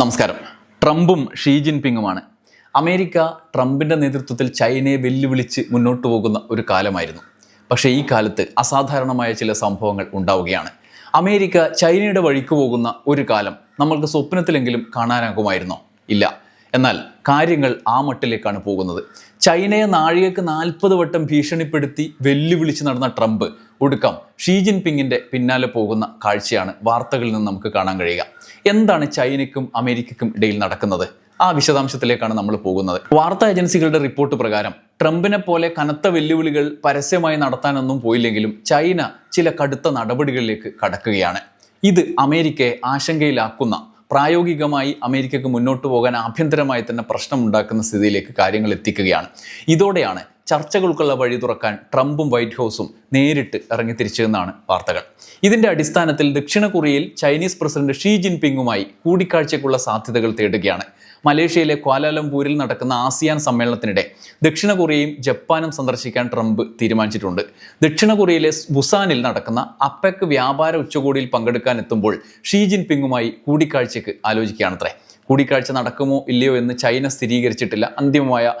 നമസ്കാരം. ട്രംപും she ജിൻപിങ്ങുമാണ്. America ട്രംപിന്റെ നേതൃത്വത്തിൽ ചൈനയെ വെല്ലുവിളിച്ച് മുന്നോട്ട് പോകുന്ന ഒരു കാലമായിരുന്നു. പക്ഷേ ഈ കാലത്ത് അസാധാരണമായ ചില സംഭവങ്ങൾ ഉണ്ടാവുകയാണ്. അമേരിക്ക ചൈനയുടെ വഴിക്ക് പോകുന്ന ഒരു കാലം നമ്മൾക്ക് സ്വപ്നത്തിലെങ്കിലും കാണാനാകുമായിരുന്നോ? ഇല്ല. എന്നാൽ കാര്യങ്ങൾ ആ മട്ടിലേക്കാണ് പോകുന്നത്. ചൈനയെ നാഴികക്ക് നാൽപ്പത് വട്ടം ഭീഷണിപ്പെടുത്തി വെല്ലുവിളിച്ച് നടന്ന ട്രംപ് ഒടുക്കം ഷീ ജിൻപിങ്ങിന്റെ പിന്നാലെ പോകുന്ന കാഴ്ചയാണ് വാർത്തകളിൽ നിന്ന് നമുക്ക് കാണാൻ കഴിയുക. എന്താണ് ചൈനയ്ക്കും അമേരിക്കയ്ക്കും ഇടയിൽ നടക്കുന്നത്? ആ വിശദാംശത്തിലേക്കാണ് നമ്മൾ പോകുന്നത്. വാർത്താ ഏജൻസികളുടെ റിപ്പോർട്ട് പ്രകാരം ട്രംപിനെ പോലെ കനത്ത വെല്ലുവിളികൾ പരസ്യമായി നടത്താനൊന്നും പോയില്ലെങ്കിലും ചൈന ചില കടുത്ത നടപടികളിലേക്ക് കടക്കുകയാണ്. ഇത് അമേരിക്കയെ ആശങ്കയിലാക്കുന്ന പ്രായോഗികമായി അമേരിക്കക്ക് മുന്നോട്ട് പോകാൻ ആഭ്യന്തരമായി തന്നെ പ്രശ്നമുണ്ടാക്കുന്ന സ്ഥിതിയിലേക്ക് കാര്യങ്ങൾ എത്തിക്കുകയാണ്. ഇതോടെയാണ് ചർച്ചകൾക്കുള്ള വഴി തുറക്കാൻ ട്രംപും വൈറ്റ് ഹൗസും നേരിട്ട് ഇറങ്ങി തിരിച്ചതെന്നാണ് വാർത്തകൾ. ഇതിന്റെ അടിസ്ഥാനത്തിൽ ദക്ഷിണ കൊറിയയിൽ ചൈനീസ് പ്രസിഡന്റ് ഷീ ജിൻപിങ്ങുമായി കൂടിക്കാഴ്ചയ്ക്കുള്ള സാധ്യതകൾ തേടുകയാണ്. മലേഷ്യയിലെ ക്വാലാലംപൂരിൽ നടക്കുന്ന ആസിയാൻ സമ്മേളനത്തിനിടെ ദക്ഷിണ കൊറിയയും ജപ്പാനും സന്ദർശിക്കാൻ ട്രംപ് തീരുമാനിച്ചിട്ടുണ്ട്. ദക്ഷിണ കൊറിയയിലെ ബുസാനിൽ നടക്കുന്ന അപ്പെക് വ്യാപാര ഉച്ചകോടിയിൽ പങ്കെടുക്കാൻ എത്തുമ്പോൾ ഷീ ജിൻപിങ്ങുമായി കൂടിക്കാഴ്ചയ്ക്ക് ആലോചിക്കുകയാണത്രേ. കൂടിക്കാഴ്ച നടക്കുമോ ഇല്ലയോ എന്ന് ചൈന സ്ഥിരീകരിച്ചിട്ടില്ല. അന്തിമമായ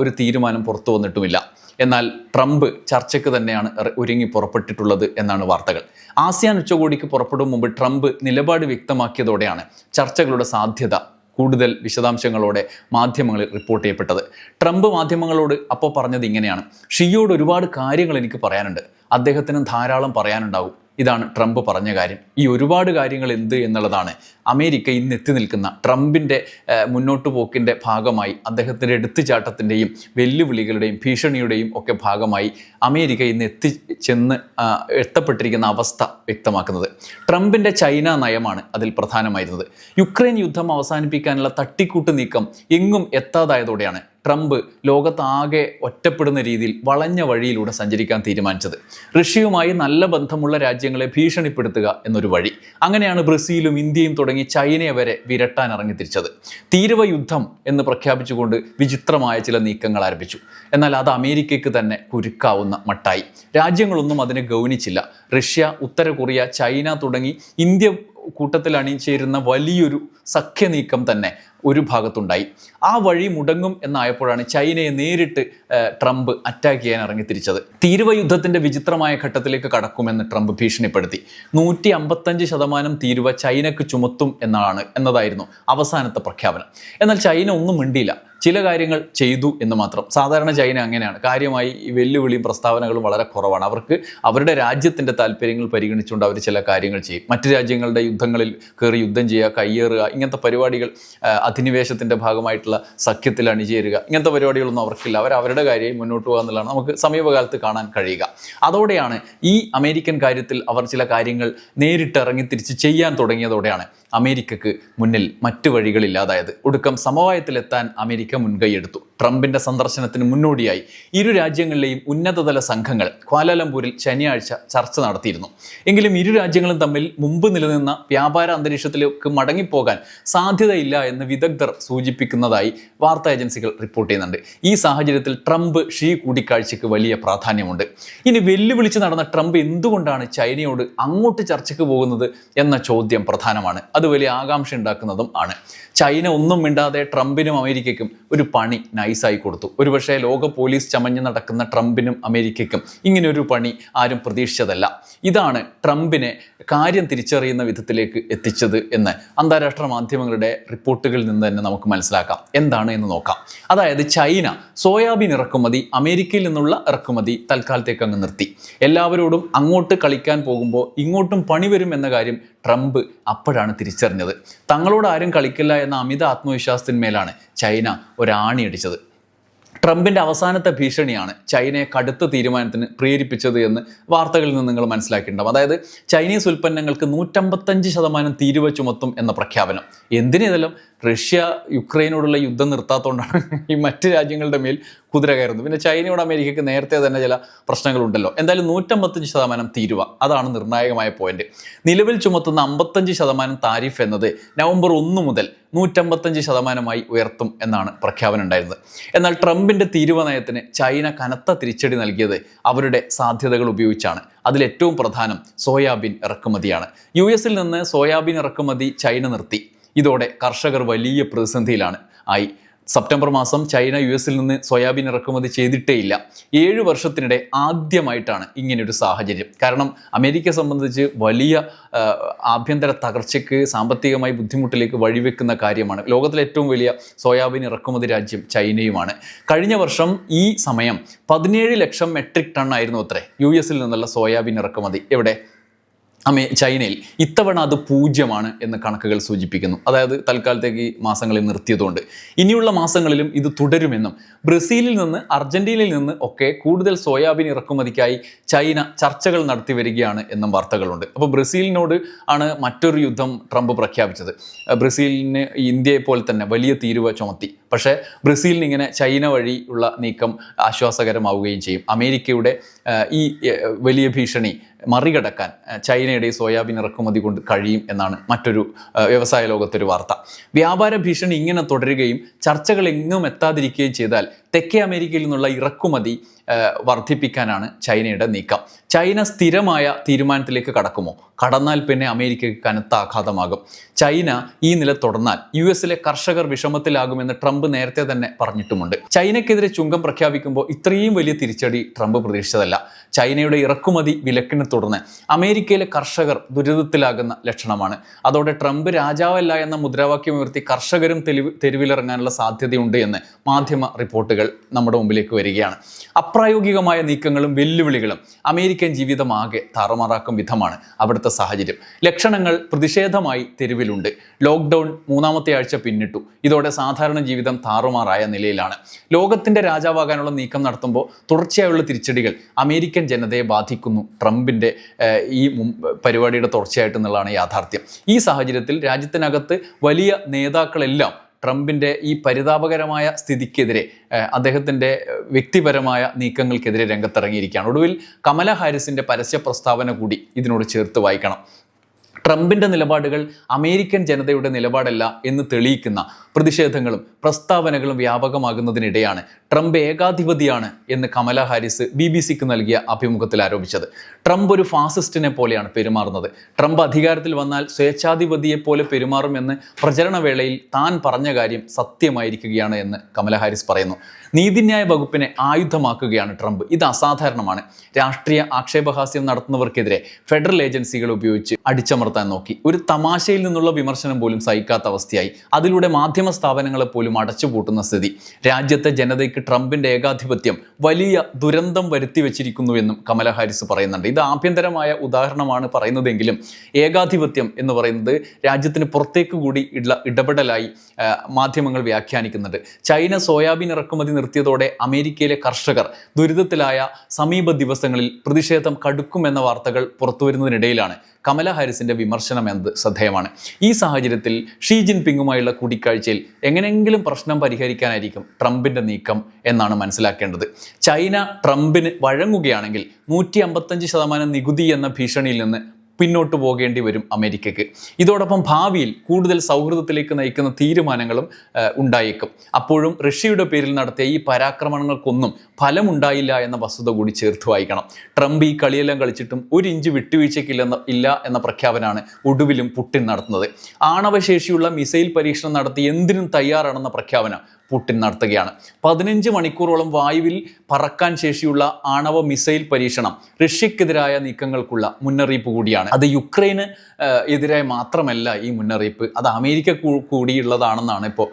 ഒരു തീരുമാനം പുറത്തു വന്നിട്ടുമില്ല. എന്നാൽ ട്രംപ് ചർച്ചയ്ക്ക് തന്നെയാണ് ഒരുങ്ങി പുറപ്പെട്ടിട്ടുള്ളത് എന്നാണ് വാർത്തകൾ. ആസിയാൻ ഉച്ചകോടിക്ക് പുറപ്പെടും മുമ്പ് ട്രംപ് നിലപാട് വ്യക്തമാക്കിയതോടെയാണ് ചർച്ചകളുടെ സാധ്യത കൂടുതൽ വിശദാംശങ്ങളോടെ മാധ്യമങ്ങളിൽ റിപ്പോർട്ട് ചെയ്യപ്പെട്ടത്. ട്രംപ് മാധ്യമങ്ങളോട് അപ്പോൾ പറഞ്ഞത് ഇങ്ങനെയാണ്. ഷിയോട് ഒരുപാട് കാര്യങ്ങൾ എനിക്ക് പറയാനുണ്ട്. അദ്ദേഹത്തിന് ധാരാളം പറയാനുണ്ടാവും. ഇതാണ് ട്രംപ് പറഞ്ഞ കാര്യം. ഈ ഒരുപാട് കാര്യങ്ങൾ എന്ത് എന്നുള്ളതാണ് അമേരിക്ക ഇന്ന് എത്തി നിൽക്കുന്ന ട്രംപിന്റെ മുന്നോട്ട് പോക്കിന്റെ ഭാഗമായി അദ്ദേഹത്തിന്റെ എടുത്തുചാട്ടത്തിന്റെയും വെല്ലുവിളികളുടെയും ഭീഷണിയുടെയും ഒക്കെ ഭാഗമായി അമേരിക്ക ഇന്ന് എത്തിച്ചെന്ന് ചെന്ന് എത്തപ്പെട്ടിരിക്കുന്ന അവസ്ഥ വ്യക്തമാക്കുന്നത്. ട്രംപിന്റെ ചൈന നയമാണ് അതിൽ പ്രധാനമായിരുന്നത്. യുക്രൈൻ യുദ്ധം അവസാനിപ്പിക്കാനുള്ള തട്ടിക്കൂട്ട് നീക്കം എങ്ങും എത്താതായതോടെയാണ് ട്രംപ് ലോകത്താകെ ഒറ്റപ്പെടുന്ന രീതിയിൽ വളഞ്ഞ വഴിയിലൂടെ സഞ്ചരിക്കാൻ തീരുമാനിച്ചത്. റഷ്യയുമായി നല്ല ബന്ധമുള്ള രാജ്യങ്ങളെ ഭീഷണിപ്പെടുത്തുക എന്നൊരു വഴി. അങ്ങനെയാണ് ബ്രസീലും ഇന്ത്യയും തുടങ്ങി ചൈനയെ വരെ വിരട്ടാൻ ഇറങ്ങിത്തിരിച്ചത് തീരുവ യുദ്ധം എന്ന് പ്രഖ്യാപിച്ചുകൊണ്ട് വിചിത്രമായ ചില നീക്കങ്ങൾ ആരംഭിച്ചു. എന്നാൽ അത് അമേരിക്കയ്ക്ക് തന്നെ കുരുക്കാവുന്ന മട്ടായി. രാജ്യങ്ങളൊന്നും അതിനെ ഗൗനിച്ചില്ല. റഷ്യ ഉത്തര കൊറിയ ചൈന തുടങ്ങി ഇന്ത്യ കൂട്ടത്തിൽ അണിചേരുന്ന വലിയൊരു സഖ്യനീക്കം തന്നെ ഒരു ഭാഗത്തുണ്ടായി. ആ വഴി മുടങ്ങും എന്നായപ്പോഴാണ് ചൈനയെ നേരിട്ട് ട്രംപ് അറ്റാക്ക് ചെയ്യാൻ ഇറങ്ങിത്തിരിച്ചത്. തീരുവ യുദ്ധത്തിന്റെ വിചിത്രമായ ഘട്ടത്തിലേക്ക് കടക്കുമെന്ന് ട്രംപ് ഭീഷണിപ്പെടുത്തി. നൂറ്റി അമ്പത്തഞ്ച് ശതമാനം തീരുവ ചൈനക്ക് ചുമത്തും എന്നാണ് എന്നതായിരുന്നു അവസാനത്തെ പ്രഖ്യാപനം. എന്നാൽ ചൈന ഒന്നും മിണ്ടിയില്ല. ചില കാര്യങ്ങൾ ചെയ്തു എന്ന് മാത്രം. സാധാരണ ചൈന അങ്ങനെയാണ്. കാര്യമായി ഈ വെല്ലുവിളിയും പ്രസ്താവനകളും വളരെ കുറവാണ്. അവർക്ക് അവരുടെ രാജ്യത്തിന്റെ താല്പര്യങ്ങൾ പരിഗണിച്ചുകൊണ്ട് അവർ ചില കാര്യങ്ങൾ ചെയ്യും. മറ്റു രാജ്യങ്ങളുടെ യുദ്ധങ്ങളിൽ കയറി യുദ്ധം ചെയ്യുക കയ്യേറുക ഇങ്ങനത്തെ പരിപാടികൾ അധിനിവേശത്തിന്റെ ഭാഗമായിട്ടുള്ള സഖ്യത്തിൽ അണിചേരുക ഇങ്ങനത്തെ പരിപാടികളൊന്നും അവർക്കില്ല. അവർ അവരുടെ കാര്യമായി മുന്നോട്ട് പോകുക എന്നുള്ളതാണ്. നമുക്ക് സമീപകാലത്ത് കാണാൻ കഴിയുക. അതോടെയാണ് ഈ അമേരിക്കൻ കാര്യത്തിൽ അവർ ചില കാര്യങ്ങൾ നേരിട്ട് ഇറങ്ങി തിരിച്ച് ചെയ്യാൻ തുടങ്ങിയതോടെയാണ് അമേരിക്കക്ക് മുന്നിൽ മറ്റു വഴികളില്ലാതായത്. ഒടുക്കം സമവായത്തിലെത്താൻ അമേരിക്ക മുൻകൈയെടുത്തു. ട്രംപിന്റെ സന്ദർശനത്തിന് മുന്നോടിയായി ഇരു രാജ്യങ്ങളിലെയും ഉന്നതതല സംഘങ്ങൾ ക്വാലാലംപൂരിൽ ശനിയാഴ്ച ചർച്ച നടത്തിയിരുന്നു. എങ്കിലും ഇരു രാജ്യങ്ങളും തമ്മിൽ മുമ്പ് നിലനിന്ന വ്യാപാര അന്തരീക്ഷത്തിലേക്ക് മടങ്ങിപ്പോകാൻ സാധ്യതയില്ല എന്ന് വിദഗ്ധർ സൂചിപ്പിക്കുന്നതായി വാർത്താ ഏജൻസികൾ റിപ്പോർട്ട് ചെയ്യുന്നുണ്ട്. ഈ സാഹചര്യത്തിൽ ട്രംപ് ഷീ കൂടിക്കാഴ്ചയ്ക്ക് വലിയ പ്രാധാന്യമുണ്ട്. ഇനി വെല്ലുവിളിച്ച് നടന്ന ട്രംപ് എന്തുകൊണ്ടാണ് ചൈനയോട് അങ്ങോട്ട് ചർച്ചയ്ക്ക് പോകുന്നത് എന്ന ചോദ്യം പ്രധാനമാണ്. അത് വലിയ ആകാംക്ഷ ഉണ്ടാക്കുന്നതും ആണ്. ചൈന ഒന്നും മിണ്ടാതെ ട്രംപിനും അമേരിക്കയ്ക്കും ഒരു പണി നൈസായി കൊടുത്തു. ഒരുപക്ഷെ ലോക പോലീസ് ചമഞ്ഞ് നടക്കുന്ന ട്രംപിനും അമേരിക്കയ്ക്കും ഇങ്ങനെ ഒരു പണി ആരും പ്രതീക്ഷിച്ചതല്ല. ഇതാണ് ട്രംപിനെ കാര്യം തിരിച്ചറിയുന്ന വിധത്തിലേക്ക് എത്തിച്ചത് എന്ന് അന്താരാഷ്ട്ര മാധ്യമങ്ങളുടെ റിപ്പോർട്ടുകളിൽ നിന്ന് തന്നെ നമുക്ക് മനസ്സിലാക്കാം. എന്താണ് എന്ന് നോക്കാം. അതായത് ചൈന സോയാബീൻ ഇറക്കുമതി അമേരിക്കയിൽ നിന്നുള്ള ഇറക്കുമതി തൽക്കാലത്തേക്ക് അങ്ങ് നിർത്തി. എല്ലാവരോടും അങ്ങോട്ട് കളിക്കാൻ പോകുമ്പോൾ ഇങ്ങോട്ടും പണി വരും എന്ന കാര്യം ട്രംപ് അപ്പോഴാണ് തിരിച്ചറിഞ്ഞത്. തങ്ങളോട് ആരും കളിക്കില്ല എന്ന അമിത ആത്മവിശ്വാസത്തിന്മേലാണ് ചൈന ഒരാണിയടിച്ചത് ട്രംപിന്റെ അവസാനത്തെ ഭീഷണിയാണ് ചൈനയെ കടുത്ത തീരുമാനത്തിന് പ്രേരിപ്പിച്ചത് എന്ന് വാർത്തകളിൽ നിന്ന് നിങ്ങൾ മനസ്സിലാക്കിയിട്ടുണ്ടാവും. അതായത് ചൈനീസ് ഉൽപ്പന്നങ്ങൾക്ക് നൂറ്റമ്പത്തഞ്ച് ശതമാനം തീരുവ ചുമത്തും എന്ന പ്രഖ്യാപനം. എന്തിനേതെല്ലാം റഷ്യ യുക്രൈനോടുള്ള യുദ്ധം നിർത്താത്തതുകൊണ്ടാണ് ഈ മറ്റ് രാജ്യങ്ങളുടെ മേൽ കുതിര കയറുന്നു പിന്നെ ചൈനയോട് അമേരിക്കയ്ക്ക് നേരത്തെ തന്നെ ചില പ്രശ്നങ്ങളുണ്ടല്ലോ. എന്തായാലും നൂറ്റമ്പത്തഞ്ച് ശതമാനം തീരുവ. അതാണ് നിർണായകമായ പോയിന്റ് നിലവിൽ ചുമത്തുന്ന അമ്പത്തഞ്ച് ശതമാനം താരിഫ് എന്നത് നവംബർ ഒന്ന് മുതൽ നൂറ്റമ്പത്തഞ്ച് ശതമാനമായി ഉയർത്തും എന്നാണ് പ്രഖ്യാപനം ഉണ്ടായിരുന്നത്. എന്നാൽ ട്രംപിന്റെ തീരുവ നയത്തിന് ചൈന കനത്ത തിരിച്ചടി നൽകിയത് അവരുടെ സാധ്യതകൾ ഉപയോഗിച്ചാണ്. അതിലേറ്റവും പ്രധാനം സോയാബീൻ ഇറക്കുമതിയാണ്. യു എസിൽ നിന്ന് സോയാബീൻ ഇറക്കുമതി ചൈന നിർത്തി. ഇതോടെ കർഷകർ വലിയ പ്രതിസന്ധിയിലാണ്. ആയി. സെപ്റ്റംബർ മാസം ചൈന യു എസിൽ നിന്ന് സോയാബീൻ ഇറക്കുമതി ചെയ്തിട്ടേയില്ല. ഏഴ് വർഷത്തിനിടെ ആദ്യമായിട്ടാണ് ഇങ്ങനെയൊരു സാഹചര്യം. കാരണം അമേരിക്കയെ സംബന്ധിച്ച് വലിയ ആഭ്യന്തര തകർച്ചയ്ക്ക് സാമ്പത്തികമായി ബുദ്ധിമുട്ടിലേക്ക് വഴിവെക്കുന്ന കാര്യമാണ്. ലോകത്തിലെ ഏറ്റവും വലിയ സോയാബീൻ ഇറക്കുമതി രാജ്യം ചൈനയുമാണ്. കഴിഞ്ഞ വർഷം ഈ സമയം പതിനേഴ് ലക്ഷം മെട്രിക് ടൺ ആയിരുന്നു അത്രേ. യു എസിൽ നിന്നുള്ള സോയാബീൻ ഇറക്കുമതി. എവിടെ? അമേ ചൈനയിൽ ഇത്തവണ അത് പൂജ്യമാണ് എന്ന് കണക്കുകൾ സൂചിപ്പിക്കുന്നു. അതായത് തൽക്കാലത്തേക്ക് ഈ മാസങ്ങളിൽ നിർത്തിയതുകൊണ്ട്. ഇനിയുള്ള മാസങ്ങളിലും ഇത് തുടരുമെന്നും ബ്രസീലിൽ നിന്ന് അർജന്റീനയിൽ നിന്ന് ഒക്കെ കൂടുതൽ സോയാബീൻ ഇറക്കുമതിക്കായി ചൈന ചർച്ചകൾ നടത്തി വരികയാണ് എന്നും വാർത്തകളുണ്ട്. അപ്പോൾ ബ്രസീലിനോട് ആണ് മറ്റൊരു യുദ്ധം ട്രംപ് പ്രഖ്യാപിച്ചത്. ബ്രസീലിന് ഇന്ത്യയെ പോലെ തന്നെ വലിയ തീരുവ ചുമത്തി. പക്ഷേ ബ്രസീലിന് ഇങ്ങനെ ചൈന ഉള്ള നീക്കം ആശ്വാസകരമാവുകയും ചെയ്യും. അമേരിക്കയുടെ ഈ വലിയ ഭീഷണി മറികടക്കാൻ ചൈനയുടെ സോയാബീൻ ഇറക്കുമതി കൊണ്ട് കഴിയും എന്നാണ് മറ്റൊരു വ്യവസായ ലോകത്തൊരു വാർത്ത. വ്യാപാര ഭീഷണി ഇങ്ങനെ തുടരുകയും ചർച്ചകൾ എങ്ങും എത്താതിരിക്കുകയും ചെയ്താൽ തെക്കേ അമേരിക്കയിൽ നിന്നുള്ള ഇറക്കുമതി വർദ്ധിപ്പിക്കാനാണ് ചൈനയുടെ നീക്കം. ചൈന സ്ഥിരമായ തീരുമാനത്തിലേക്ക് കടക്കുമോ? കടന്നാൽ പിന്നെ അമേരിക്കയ്ക്ക് കനത്ത ആഘാതമാകും. ചൈന ഈ നില തുടർന്നാൽ യു എസിലെ കർഷകർ വിഷമത്തിലാകുമെന്ന് ട്രംപ് നേരത്തെ തന്നെ പറഞ്ഞിട്ടുമുണ്ട്. ചൈനയ്ക്കെതിരെ ചുങ്കം പ്രഖ്യാപിക്കുമ്പോൾ ഇത്രയും വലിയ തിരിച്ചടി ട്രംപ് പ്രതീക്ഷിച്ചതല്ല. ചൈനയുടെ ഇറക്കുമതി വിലക്കിനെ തുടർന്ന് അമേരിക്കയിലെ കർഷകർ ദുരിതത്തിലാകുന്ന ലക്ഷണമാണ്. അതോടെ ട്രംപ് രാജാവല്ല എന്ന മുദ്രാവാക്യം ഉയർത്തി കർഷകരും തെരുവിലിറങ്ങാനുള്ള സാധ്യതയുണ്ട് എന്ന് മാധ്യമ റിപ്പോർട്ടുകൾ നമ്മുടെ മുമ്പിലേക്ക് വരികയാണ്. അപ്രായോഗികമായ നീക്കങ്ങളും വെല്ലുവിളികളും അമേരിക്കൻ ജീവിതമാകെ താറുമാറാക്കും വിധമാണ് അവിടുത്തെ സാഹചര്യം. ലക്ഷണങ്ങൾ പ്രതിഷേധമായി തെരുവിലുണ്ട്. ലോക്ക്ഡൗൺ മൂന്നാമത്തെ ആഴ്ച പിന്നിട്ടു. ഇതോടെ സാധാരണ ജീവിതം താറുമാറായ നിലയിലാണ്. ലോകത്തിന്റെ രാജാവാകാനുള്ള നീക്കം നടത്തുമ്പോൾ തുടർച്ചയായുള്ള തിരിച്ചടികൾ അമേരിക്കൻ ജനതയെ ബാധിക്കുന്നു. ട്രംപിന്റെ ഈ പരിപാടിയുടെ തുടർച്ചയായിട്ട് എന്നുള്ളതാണ് യാഥാർത്ഥ്യം. ഈ സാഹചര്യത്തിൽ രാജ്യത്തിനകത്ത് വലിയ നേതാക്കളെല്ലാം ട്രംപിന്റെ ഈ പരിതാപകരമായ സ്ഥിതിക്കെതിരെ അദ്ദേഹത്തിന്റെ വ്യക്തിപരമായ നീക്കങ്ങൾക്കെതിരെ രംഗത്തിറങ്ങിയിരിക്കുകയാണ്. ഒടുവിൽ കമല ഹാരിസിന്റെ പരസ്യ പ്രസ്താവന കൂടി ഇതിനോട് ചേർത്ത് വായിക്കണം. ട്രംപിന്റെ നിലപാടുകൾ അമേരിക്കൻ ജനതയുടെ നിലപാടല്ല എന്ന് തെളിയിക്കുന്ന പ്രതിഷേധങ്ങളും പ്രസ്താവനകളും വ്യാപകമാകുന്നതിനിടെയാണ് ട്രംപ് ഏകാധിപതിയാണ് എന്ന് കമല ഹാരിസ് ബി ബി സിക്ക് നൽകിയ അഭിമുഖത്തിൽ ആരോപിച്ചത്. ട്രംപ് ഒരു ഫാസിസ്റ്റിനെ പോലെയാണ് പെരുമാറുന്നത്. ട്രംപ് അധികാരത്തിൽ വന്നാൽ സ്വേച്ഛാധിപതിയെ പോലെ പെരുമാറുമെന്ന് പ്രചരണ വേളയിൽ താൻ പറഞ്ഞ കാര്യം സത്യമായിരിക്കുകയാണ് എന്ന് കമല ഹാരിസ് പറയുന്നു. നീതിന്യായ വകുപ്പിനെ ആയുധമാക്കുകയാണ് ട്രംപ്. ഇത് അസാധാരണമാണ്. രാഷ്ട്രീയ ആക്ഷേപഹാസ്യം നടത്തുന്നവർക്കെതിരെ ഫെഡറൽ ഏജൻസികൾ ഉപയോഗിച്ച് അടിച്ചമർത്താൻ നോക്കി. ഒരു തമാശയിൽ നിന്നുള്ള വിമർശനം പോലും സഹിക്കാത്ത അവസ്ഥയായി. അതിലൂടെ മാധ്യമ സ്ഥാപനങ്ങളെ പോലും അടച്ചുപൂട്ടുന്ന സ്ഥിതി. രാജ്യത്തെ ജനതയ്ക്ക് ട്രംപിന്റെ ഏകാധിപത്യം വലിയ ദുരന്തം വരുത്തി വെച്ചിരിക്കുന്നുവെന്നും കമല ഹാരിസ് പറയുന്നുണ്ട്. ഇത് ആഭ്യന്തരമായ ഉദാഹരണമാണ് പറയുന്നതെങ്കിലും ഏകാധിപത്യം എന്ന് പറയുന്നത് രാജ്യത്തിന് പുറത്തേക്ക് കൂടി ഇടപെടലായി മാധ്യമങ്ങൾ വ്യാഖ്യാനിക്കുന്നുണ്ട്. ചൈന സോയാബീൻ ഇറക്കുമതി നിർത്തിയതോടെ അമേരിക്കയിലെ കർഷകർ ദുരിതത്തിലായ സമീപ ദിവസങ്ങളിൽ പ്രതിഷേധം കടുക്കുമെന്ന വാർത്തകൾ പുറത്തുവരുന്നതിനിടയിലാണ്. കമല ഹാരിസിന്റെ വിമർശനം എന്നത് ശ്രദ്ധേയമാണ്. ഈ സാഹചര്യത്തിൽ ഷീ ജിൻപിങ്ങുമായുള്ള കൂടിക്കാഴ്ചയിൽ എങ്ങനെയെങ്കിലും പ്രശ്നം പരിഹരിക്കാനായിരിക്കും ട്രംപിന്റെ നീക്കം എന്നാണ് മനസ്സിലാക്കേണ്ടത്. ചൈന ട്രംപിന് വഴങ്ങുകയാണെങ്കിൽ നൂറ്റി അമ്പത്തഞ്ച് ശതമാനം നികുതി എന്ന ഭീഷണിയിൽ നിന്ന് പിന്നോട്ട് പോകേണ്ടി വരും അമേരിക്കയ്ക്ക്. ഇതോടൊപ്പം ഭാവിയിൽ കൂടുതൽ സൗഹൃദത്തിലേക്ക് നയിക്കുന്ന തീരുമാനങ്ങളും ഉണ്ടായേക്കും. അപ്പോഴും റഷ്യയുടെ പേരിൽ നടത്തിയ ഈ പരാക്രമണങ്ങൾക്കൊന്നും ഫലമുണ്ടായില്ല എന്ന വസ്തുത കൂടി ചേർത്ത് വായിക്കണം. ട്രംപ് ഈ കളിയെല്ലാം കളിച്ചിട്ടും ഒരു ഇഞ്ച് വിട്ടുവീഴ്ചയ്ക്കില്ലെന്ന ഇല്ല എന്ന പ്രഖ്യാപനമാണ് ഒടുവിലും പുട്ടിൻ നടത്തുന്നത്. ആണവശേഷിയുള്ള മിസൈൽ പരീക്ഷണം നടത്തി എന്തിനും തയ്യാറാണെന്ന പ്രഖ്യാപനം പുട്ടിൻ നടത്തുകയാണ്. പതിനഞ്ച് മണിക്കൂറോളം വായുവിൽ പറക്കാൻ ശേഷിയുള്ള ആണവ മിസൈൽ പരീക്ഷണം റഷ്യക്കെതിരായ നീക്കങ്ങൾക്കുള്ള മുന്നറിയിപ്പ് കൂടിയാണ്. അത് യുക്രൈന് എതിരായി മാത്രമല്ല ഈ മുന്നറിയിപ്പ്. അത് അമേരിക്ക കൂടിയുള്ളതാണെന്നാണ് ഇപ്പോൾ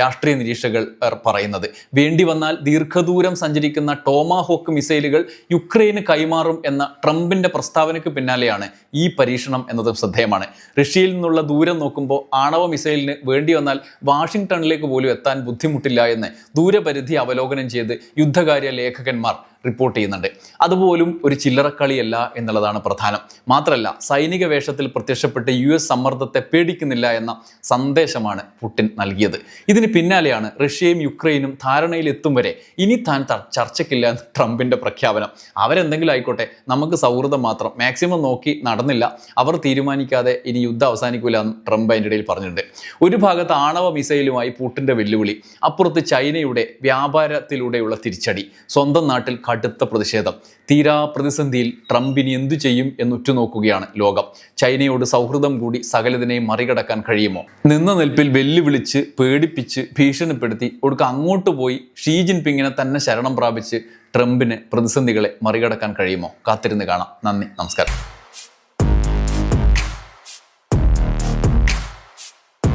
രാഷ്ട്രീയ നിരീക്ഷകർ പറയുന്നത്. വേണ്ടി വന്നാൽ ദീർഘദൂരം സഞ്ചരിക്കുന്ന ടോമാഹോക്ക് മിസൈലുകൾ യുക്രൈന് കൈമാറും എന്ന ട്രംപിന്റെ പ്രസ്താവനയ്ക്ക് പിന്നാലെയാണ് ഈ പരീക്ഷണം എന്നതും ശ്രദ്ധേയമാണ്. റഷ്യയിൽ നിന്നുള്ള ദൂരം നോക്കുമ്പോൾ ആണവ മിസൈലിന് വേണ്ടി വന്നാൽ വാഷിംഗ്ടണിലേക്ക് പോലും എത്താൻ ബുദ്ധിമുട്ടില്ല എന്ന് ദൂരപരിധി അവലോകനം ചെയ്ത് യുദ്ധകാര്യ ലേഖകന്മാർ റിപ്പോർട്ട് ചെയ്യുന്നുണ്ട്. അതുപോലും ഒരു ചില്ലറക്കളിയല്ല എന്നുള്ളതാണ് പ്രധാനം. മാത്രമല്ല സൈനിക വേഷത്തിൽ പ്രത്യക്ഷപ്പെട്ട് യു എസ് സമ്മർദ്ദത്തെ പേടിക്കുന്നില്ല എന്ന സന്ദേശമാണ് പുടിൻ നൽകിയത്. ഇതിന് പിന്നാലെയാണ് റഷ്യയും യുക്രൈനും ധാരണയിലെത്തും വരെ ഇനി താൻ ചർച്ചയ്ക്കില്ല എന്ന് ട്രംപിന്റെ പ്രഖ്യാപനം. അവരെന്തെങ്കിലും ആയിക്കോട്ടെ നമുക്ക് സൗഹൃദം മാത്രം. മാക്സിമം നോക്കി നടന്നില്ല. അവർ തീരുമാനിക്കാതെ ഇനി യുദ്ധം അവസാനിക്കില്ല എന്ന് ട്രംപ് അതിന്റെ ഇടയിൽ പറഞ്ഞിട്ടുണ്ട്. ഒരു ഭാഗത്ത് ആണവ മിസൈലുമായി പുട്ടിന്റെ വെല്ലുവിളി അപ്പുറത്ത് ചൈനയുടെ വ്യാപാരത്തിലൂടെയുള്ള തിരിച്ചടി. സ്വന്തം നാട്ടിൽ കടുത്ത പ്രതിഷേധം. തീരാ പ്രതിസന്ധിയിൽ ട്രംപിന് എന്തു ചെയ്യും എന്ന് ഉറ്റുനോക്കുകയാണ് ലോകം. ചൈനയോട് സൗഹൃദം കൂടി സകലതിനെയും മറികടക്കാൻ കഴിയുമോ? നിന്ന നിൽപ്പിൽ വെല്ലുവിളിച്ച് പേടിപ്പിച്ച് ഭീഷണിപ്പെടുത്തി ഒടുക്ക അങ്ങോട്ട് പോയി ഷീ ജിൻപിങ്ങിനെ തന്നെ ശരണം പ്രാപിച്ച് ട്രംപിന് പ്രതിസന്ധികളെ മറികടക്കാൻ കഴിയുമോ? കാത്തിരുന്ന് കാണാം. നന്ദി. നമസ്കാരം.